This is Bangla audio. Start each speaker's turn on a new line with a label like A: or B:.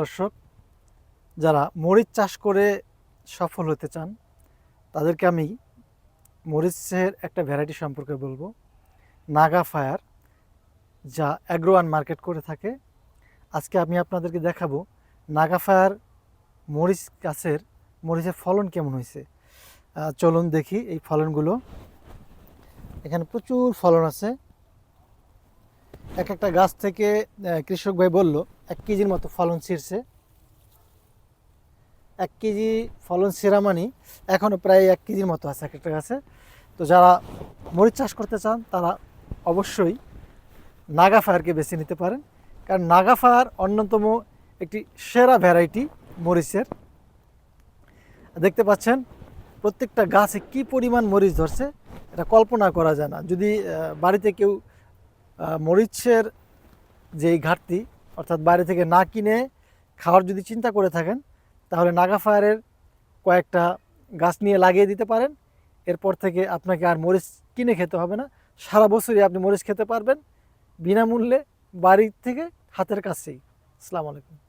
A: দর্শক, যারা মরিচ চাষ করে সফল হতে চান, তাদেরকে আমি মরিচের একটা ভ্যারাইটি সম্পর্কে বলব। নাগা ফায়ার যা অ্যাগ্রোয়ান মার্কেট করে থাকে। আজকে আমি আপনাদেরকে দেখাবো নাগা ফায়ার মরিচ গাছের, মরিচের ফলন কেমন হয়েছে। চলুন দেখি এই ফলনগুলো। এখানে প্রচুর ফলন আছে। এক একটা গাছ থেকে কৃষক ভাই বলল, এক কেজির মতো ফলন ছিঁড়ছে। এক কেজি ফলন ছিঁড়া মানে এখনও প্রায় এক কেজির মতো আছে এক একটা গাছে। তো যারা মরিচ চাষ করতে চান, তারা অবশ্যই নাগা ফায়ারকে বেছে নিতে পারেন। কারণ নাগা ফায়ার অন্যতম একটি সেরা ভ্যারাইটি মরিচের। দেখতে পাচ্ছেন, প্রত্যেকটা গাছে কি পরিমাণ মরিচ ধরছে, এটা কল্পনা করা যায় না। যদি বাড়িতে কেউ মরিচের যেই ঘাটতি, অর্থাৎ বাইরে থেকে না কিনে খাওয়ার যদি চিন্তা করে থাকেন, তাহলে নাগা ফায়ারের কয়েকটা গাছ নিয়ে লাগিয়ে দিতে পারেন। এরপর থেকে আপনাকে আর মরিচ কিনে খেতে হবে না। সারা বছরই আপনি মরিচ খেতে পারবেন। বিনামূল্যে বাড়ির থেকে হাতের কাছেই। আসসালামু আলাইকুম।